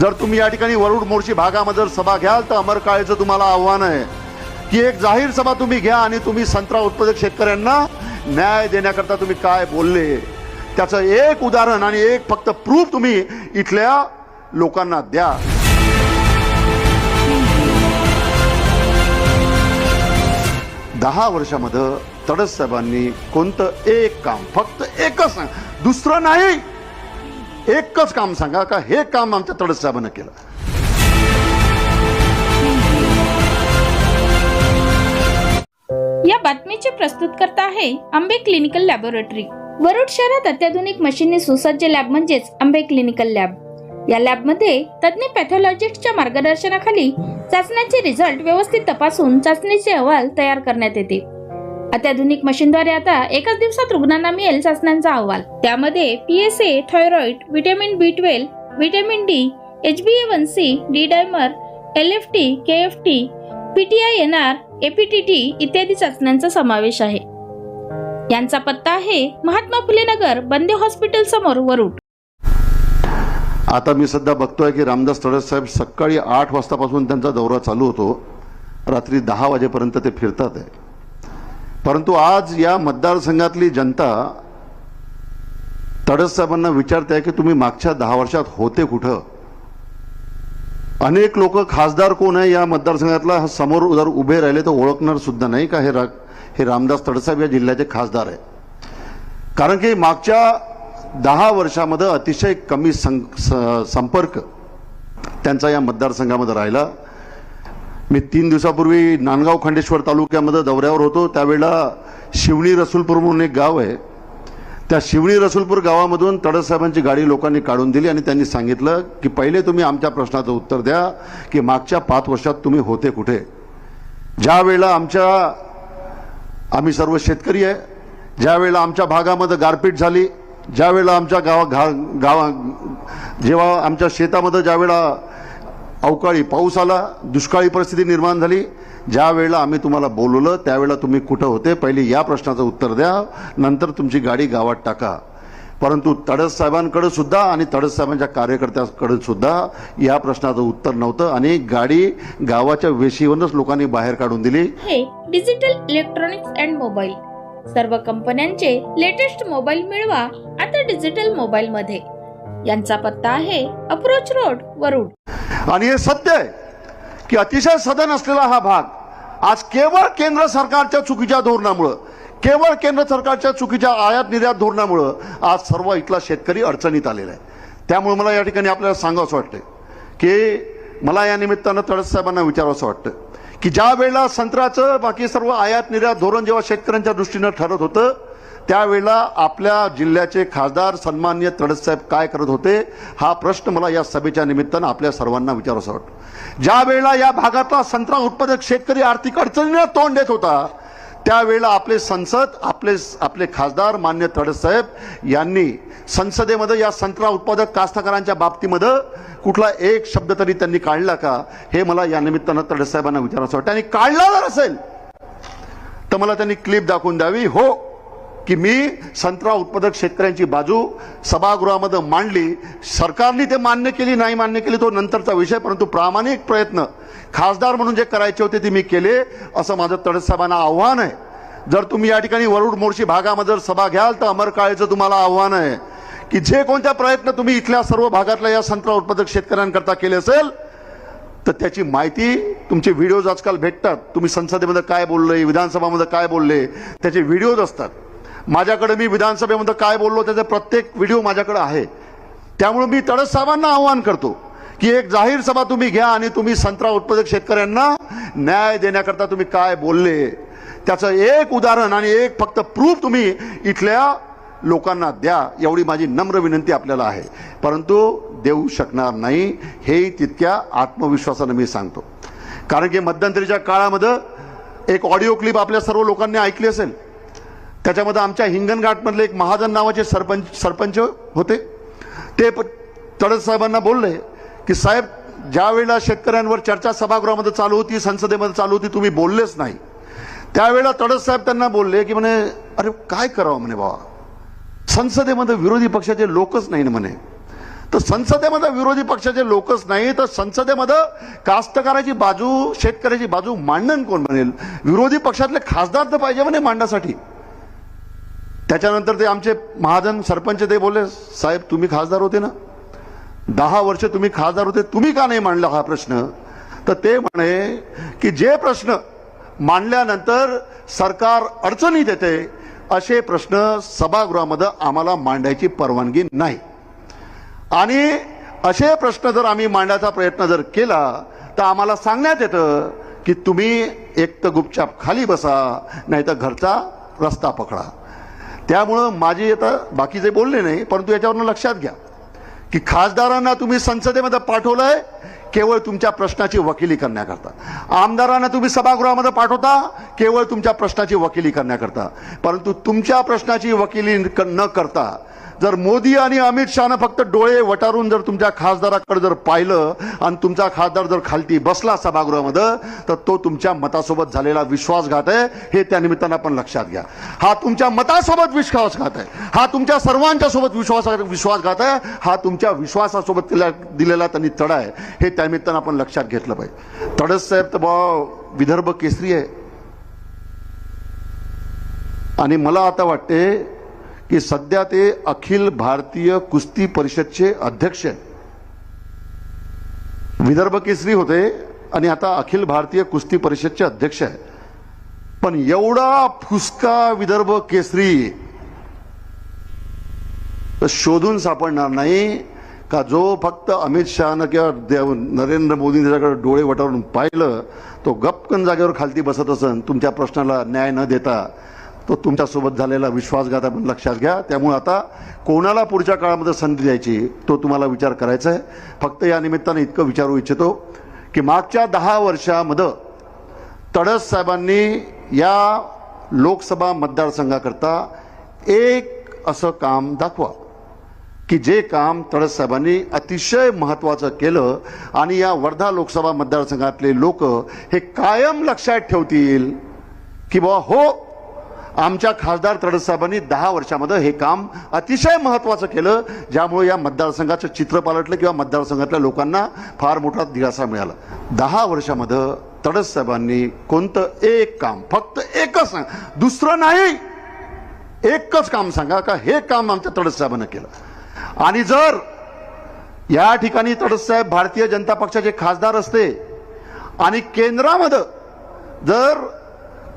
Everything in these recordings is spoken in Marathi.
जर तुम्ही या ठिकाणी वरुड मोर्शी भागामध्ये जर सभा घ्याल तर अमर काळेचं तुम्हाला आव्हान आहे. की एक जाहीर सभा तुम्ही घ्या आणि तुम्ही संत्रा उत्पादक शेतकऱ्यांना न्याय देण्याकरता तुम्ही काय बोलले? त्याचं एक उदाहरण आणि एक फक्त प्रूफ तुम्ही इथल्या लोकांना द्या. दहा वर्षामध्ये तडस साहेबांनी कोणतं एक काम फक्त एकच दुसरं नाही. एकच काम सांगा का हे काम आमच्या तडस केलं? या बातमीचे प्रस्तुतकर्ता आहे आंबे क्लिनिकल लॅबोरेटरी. वरुड शहरात अत्याधुनिक मशीनने सुसज्ज लॅब म्हणजेच आंबे क्लिनिकल लॅब. या लॅबमध्ये तज्ज्ञ पॅथॉलॉजिस्टच्या मार्गदर्शनाखाली चाचण्यांचे रिझल्ट व्यवस्थित तपासून चाचणीचे अहवाल तयार करण्यात येते. अत्याधुनिक मशीनद्वारे आता एकाच दिवसात रुग्णांना मिळेल चाचण्यांचा अहवाल. त्यामध्ये PSA thyroid vitamin B twelve vitamin D H B A one C D dimer L F T K F T PTI N R APTT इत्यादी चाचण्यांचा समावेश आहे. यांचा पत्ता आहे महात्मा फुले नगर बंदे हॉस्पिटल समोर वरुड. आता मी सध्या बघतोय की रामदास तडस साहेब सकाळी आठ वाजतापासून त्यांचा दौरा चालू होतो. रात्री दहा वाजेपर्यंत ते फिरतात आहे. परंतु आज या मतदारसंघातली जनता तडस साहेबांना विचारते आहे की तुम्ही मागच्या दहा वर्षात होते कुठं? अनेक लोक खासदार कोण आहे या मतदारसंघातला? समोर जर उभे राहिले तर ओळखणार सुद्धा नाही का हे रा हे रामदास तडसाहेब या जिल्ह्याचे खासदार आहे. कारण की मागच्या दहा वर्षामध्ये अतिशय कमी सं स- संपर्क त्यांचा या मतदारसंघामध्ये राहिला. मी तीन दिवसापूर्वी नांदगाव खंडेश्वर तालुक्यामध्ये दौऱ्यावर होतो. त्यावेळेला शिवणी रसूलपूर म्हणून एक गाव आहे. त्या शिवणी रसूलपूर गावामधून तडससाहेबांची गाडी लोकांनी काढून दिली आणि त्यांनी सांगितलं की पहिले तुम्ही आमच्या प्रश्नाचं उत्तर द्या की मागच्या पाच वर्षात तुम्ही होते कुठे? ज्या वेळेला आमच्या आम्ही सर्व शेतकरी आहे. ज्या वेळेला आमच्या भागामध्ये गारपीट झाली ज्या वेळेला आमच्या गावा घा गावा जेव्हा आमच्या शेतामध्ये ज्या वेळेला अवकाळी पाऊस आला दुष्काळी परिस्थिती निर्माण झाली. ज्या वेळेला आम्ही तुम्हाला बोलवलं त्यावेळेला तुम्ही कुठं होते पहिले या प्रश्नाचं उत्तर द्या नंतर तुमची गाडी गावात टाका. परंतु तडस साहेबांकडे सुद्धा आणि तडस साहेबांच्या कार्यकर्त्यांकडे सुद्धा या प्रश्नाचं उत्तर नव्हतं आणि गाडी गावाच्या वेशीवरूनच लोकांनी बाहेर काढून दिली. हे डिजिटल इलेक्ट्रॉनिक्स अँड मोबाईल. सर्व कंपन्यांचे लेटेस्ट मोबाईल मिळवा आता डिजिटल मोबाईल मध्ये यांचा पत्ता आहे अप्रोच रोड वरुड. आणि हे सत्य आहे की अतिशय सदन असलेला हा भाग आज केवळ केंद्र सरकारच्या चुकीच्या धोरणामुळं केवळ केंद्र सरकारच्या चुकीच्या आयात निर्यात धोरणामुळं आज सर्व इथला शेतकरी अडचणीत आलेला आहे. त्यामुळे मला या ठिकाणी आपल्याला सांगावंसं वाटतं की मला या निमित्तानं तळस साहेबांना विचारावंसं वाटतं की ज्या वेळेला संत्र्याचं बाकी सर्व आयात निर्यात धोरण जेव्हा शेतकऱ्यांच्या दृष्टीनं ठरत होतं त्यावेळेला आपल्या जिल्ह्याचे खासदार सन्मान्य तडससाहेब काय करत होते हा प्रश्न मला या सभेच्या निमित्तानं आपल्या सर्वांना विचारावंसं वाटतं. ज्या वेळेला या भागातला संत्रा उत्पादक शेतकरी आर्थिक अडचणीनं तोंड देत होता त्यावेळेला आपले संसद आपले आपले खासदार मान्य तडससाहेब यांनी संसदेमध्ये या संत्रा उत्पादक कास्तकारांच्या बाबतीमध्ये कुठला एक शब्द तरी त्यांनी काढला का हे मला या निमित्तानं तडससाहेबांना विचारायचं वाटतं. आणि काढला जर असेल तर मला त्यांनी क्लिप दाखवून द्यावी. हो की मी संत्रा उत्पादक शेतकऱ्यांची बाजू सभागृहामध्ये मांडली. सरकारने ते मान्य केली नाही मान्य केली तो नंतरचा विषय परंतु प्रामाणिक प्रयत्न खासदार म्हणून जे करायचे होते ते मी केले असं माझं तडसाहेबांना आव्हान आहे. जर तुम्ही या ठिकाणी वरुड मोर्शी भागामध्ये जर सभा घ्याल तर अमर काळेचं तुम्हाला आव्हान आहे की जे कोणत्या प्रयत्न तुम्ही इथल्या सर्व भागातल्या या संत्रा उत्पादक शेतकऱ्यांकरता केले असेल तर त्याची माहिती तुमचे व्हिडिओज आजकाल भेटतात. तुम्ही संसदेमध्ये काय बोलले विधानसभामध्ये काय बोलले त्याचे व्हिडिओज असतात. माझ्याकडे मी विधानसभेमध्ये काय बोललो त्याचा प्रत्येक व्हिडिओ माझ्याकडे आहे. त्यामुळे मी तडस साहेबांना आव्हान करतो की एक जाहीर सभा तुम्ही घ्या आणि तुम्ही संत्रा उत्पादक शेतकऱ्यांना न्याय देण्याकरता तुम्ही काय बोलले. त्याचं एक उदाहरण आणि एक फक्त प्रूफ तुम्ही इथल्या लोकांना द्या एवढी माझी नम्र विनंती आपल्याला आहे. परंतु देऊ शकणार नाही हेही तितक्या आत्मविश्वासानं मी सांगतो. कारण की मध्यंतरीच्या काळामध्ये एक ऑडिओ क्लिप आपल्या सर्व लोकांनी ऐकली असेल. त्याच्यामध्ये आमच्या हिंगणघाटमधले एक महाजन नावाचे सरपंच सरपंच होते. ते प- तडस साहेबांना बोलले की साहेब ज्या वेळेला शेतकऱ्यांवर चर्चा सभागृहामध्ये चालू होती संसदेमध्ये चालू होती तुम्ही बोललेच नाही. त्यावेळेला तडस साहेब त्यांना बोलले की म्हणे अरे काय करावं म्हणे बाबा? संसदेमध्ये विरोधी पक्षाचे लोकच नाही ना म्हणे. तर संसदेमध्ये विरोधी पक्षाचे लोकच नाही तर संसदेमध्ये कास्तकाराची बाजू शेतकऱ्याची बाजू मांडण कोण बनेल? विरोधी पक्षातले खासदार तर पाहिजे म्हणे मांडण्यासाठी. त्याच्यानंतर ते आमचे महाजन सरपंच ते बोलले साहेब तुम्ही खासदार होते ना? दहा वर्ष तुम्ही खासदार होते तुम्ही का नाही मांडला हा प्रश्न? तर ते म्हणे की जे प्रश्न मांडल्यानंतर सरकार अडचणीत येते असे प्रश्न सभागृहामध्ये आम्हाला मांडायची परवानगी नाही. आणि असे प्रश्न जर आम्ही मांडायचा प्रयत्न जर केला तर आम्हाला सांगण्यात येतं की तुम्ही एक तर गुपचाप खाली बसा नाही तर घरचा रस्ता पकडा. त्यामुळं माझी आता बाकीचे बोलले नाही परंतु याच्यावरनं लक्षात घ्या की खासदारांना तुम्ही संसदेमध्ये पाठवलं आहे केवळ तुमच्या प्रश्नाची वकिली करण्याकरता. आमदारांना तुम्ही सभागृहामध्ये पाठवता केवळ तुमच्या प्रश्नाची वकिली करण्याकरता. परंतु तुमच्या प्रश्नाची वकिली क- न करता जर मोदी आणि अमित शहानं फक्त डोळे वटारून जर तुमच्या खासदाराकडे जर पाहिलं आणि तुमचा खासदार जर खालती बसला सभागृहामध्ये तर तो तुमच्या मतासोबत झालेला विश्वासघात आहे. हे त्या निमित्तानं आपण लक्षात घ्या. हा तुमच्या मतासोबत विश्वासघात आहे. हा तुमच्या सर्वांच्या सोबत विश्वास विश्वासघात आहे. हा तुमच्या विश्वासासोबत दिलेला त्यांनी तडा आहे. हे त्या निमित्तानं आपण लक्षात घेतलं पाहिजे. तडस साहेब तर बा विदर्भ केसरी आहे. आणि मला आता वाटते की सध्या ते अखिल भारतीय कुस्ती परिषदचे अध्यक्ष आहेत. विदर्भ केसरी होते आणि आता अखिल भारतीय कुस्ती परिषदचे अध्यक्ष आहे पण एवढा फुसका विदर्भ केसरी तर शोधून सापडणार नाही का जो फक्त अमित शहानं किंवा देव नरेंद्र मोदी त्याच्याकडे डोळे वटारून पाहिलं तो गपकन जागेवर खालती बसत असन तुमच्या प्रश्नाला न्याय न देता. तो तुमच्यासोबत झालेला विश्वासघात आपण लक्षात घ्या. त्यामुळे आता कोणाला पुढच्या काळामध्ये संधी द्यायची तो तुम्हाला विचार करायचा आहे. फक्त या निमित्तानं इतकं विचारू इच्छितो की मागच्या दहा वर्षामध्ये तडस साहेबांनी या लोकसभा मतदारसंघाकरता एक असं काम दाखवा की जे काम तडस साहेबांनी अतिशय महत्त्वाचं केलं आणि या वर्धा लोकसभा मतदारसंघातले लोक हे कायम लक्षात ठेवतील की बाबा हो आमच्या खासदार तडससाहेबांनी दहा वर्षामध्ये हे काम अतिशय महत्त्वाचं केलं ज्यामुळे या मतदारसंघाचं चित्र पालटलं किंवा मतदारसंघातल्या लोकांना फार मोठा दिलासा मिळाला. दहा वर्षामध्ये तडससाहेबांनी कोणतं एक काम फक्त एकच सांग दुसरं नाही. एकच काम सांगा का हे काम आमच्या तडससाहेबांना केलं. आणि जर या ठिकाणी तडससाहेब भारतीय जनता पक्षाचे खासदार असते आणि केंद्रामध्ये जर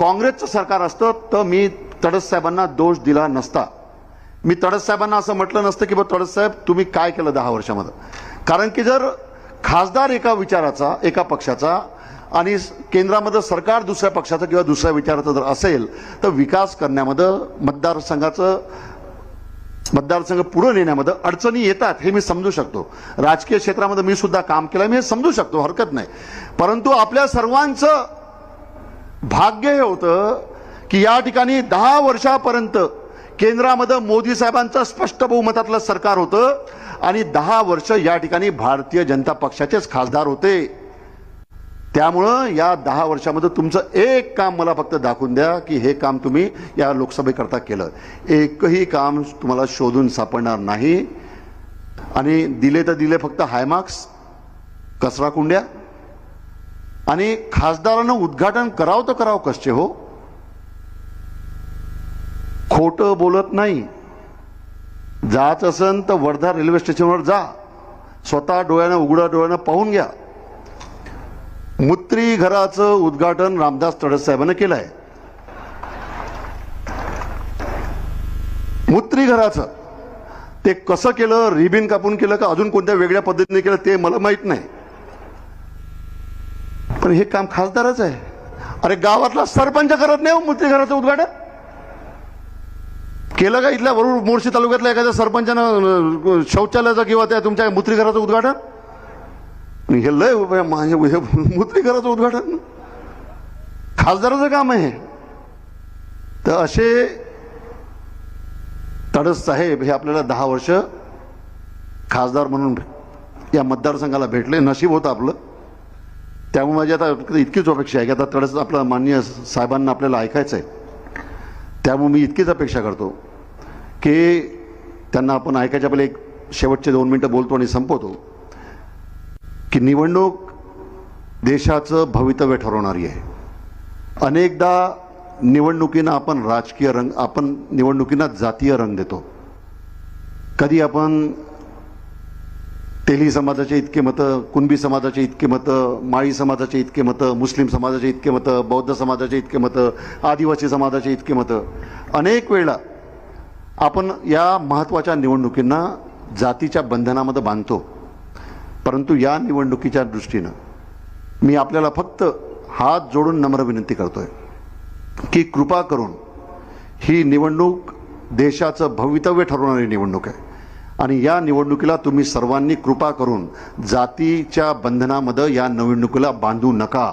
काँग्रेसचं सरकार असतं तर मी तडस साहेबांना दोष दिला नसता. मी तडस साहेबांना असं म्हटलं नसतं की बा तडस साहेब तुम्ही काय केलं दहा वर्षामध्ये? कारण की जर खासदार एका विचाराचा एका पक्षाचा आणि केंद्रामध्ये सरकार दुसऱ्या पक्षाचं किंवा दुसऱ्या विचाराचं जर असेल तर विकास करण्यामध्ये मतदारसंघाचं मतदारसंघ पुढे नेण्यामध्ये अडचणी येतात हे मी समजू शकतो. राजकीय क्षेत्रामध्ये मी सुद्धा काम केलं मी हे समजू शकतो हरकत नाही. परंतु आपल्या सर्वांचं भाग्य हे होतं की या ठिकाणी दहा वर्षापर्यंत केंद्रामध्ये मोदी साहेबांचं स्पष्ट बहुमतातलं सरकार होतं आणि दहा वर्ष या ठिकाणी भारतीय जनता पक्षाचेच खासदार होते. त्यामुळं या दहा वर्षामध्ये तुमचं एक काम मला फक्त दाखवून द्या की हे काम तुम्ही या लोकसभेकरता केलं. एकही काम तुम्हाला शोधून सापडणार नाही. आणि दिले तर दिले फक्त हायमार्क्स कचरा कुंड्या आणि खासदारानं उद्घाटन करावं तर करावं कसे हो? खोटं बोलत नाही. जात असन तर वर्धा रेल्वे स्टेशनवर जा. स्वतः डोळ्यानं उघड्या डोळ्यानं पाहून घ्या. मुत्री घराचं उद्घाटन रामदास तडस साहेबांनी केलं आहे मुत्री घराचं. ते कसं केलं रिबिन कापून केलं का अजून कोणत्या वेगळ्या पद्धतीने केलं ते मला माहीत नाही. पण हे काम खासदारच आहे. अरे गावातला सरपंच करत नाही हो घराचं उद्घाटन? केलं का इथल्या वरुड मोर्शी तालुक्यातल्या एखाद्या सरपंचानं शौचालयाचं किंवा त्या तुमच्या मूत्री घराचं उद्घाटन? हे लय उभं आहे, घराचं उद्घाटन? खासदाराचं काम आहे तर असे तडस साहेब हे आपल्याला दहा वर्ष खासदार म्हणून या मतदारसंघाला भेटले. नशीब होतं आपलं. त्यामुळे माझी आता इतकीच अपेक्षा आहे की आता तडस आपलं माननीय साहेबांना आपल्याला ऐकायचं आहे त्यामुळे मी इतकीच अपेक्षा करतो की त्यांना आपण ऐकायच्या पहिले एक शेवटचे दोन मिनटं बोलतो आणि संपवतो की निवडणूक देशाचं भवितव्य ठरवणारी आहे. अनेकदा निवडणुकीनं आपण राजकीय रंग आपण निवडणुकींना जातीय रंग देतो. कधी आपण तेली समाजाचे इतके मतं कुणबी समाजाचे इतके मतं माळी समाजाचे इतके मतं मुस्लिम समाजाचे इतके मतं बौद्ध समाजाचे इतके मतं आदिवासी समाजाचे इतके मतं. अनेक वेळा आपण या महत्त्वाच्या निवडणुकींना जातीच्या बंधनामध्ये बांधतो. परंतु या निवडणुकीच्या दृष्टीनं मी आपल्याला फक्त हात जोडून नम्र विनंती करतोय की कृपा करून ही निवडणूक देशाचं भवितव्य ठरवणारी निवडणूक आहे. आणि या निवडणुकीला तुम्ही सर्वांनी कृपा करून जातीच्या बंधनामध्ये या निवडणुकीला बांधू नका.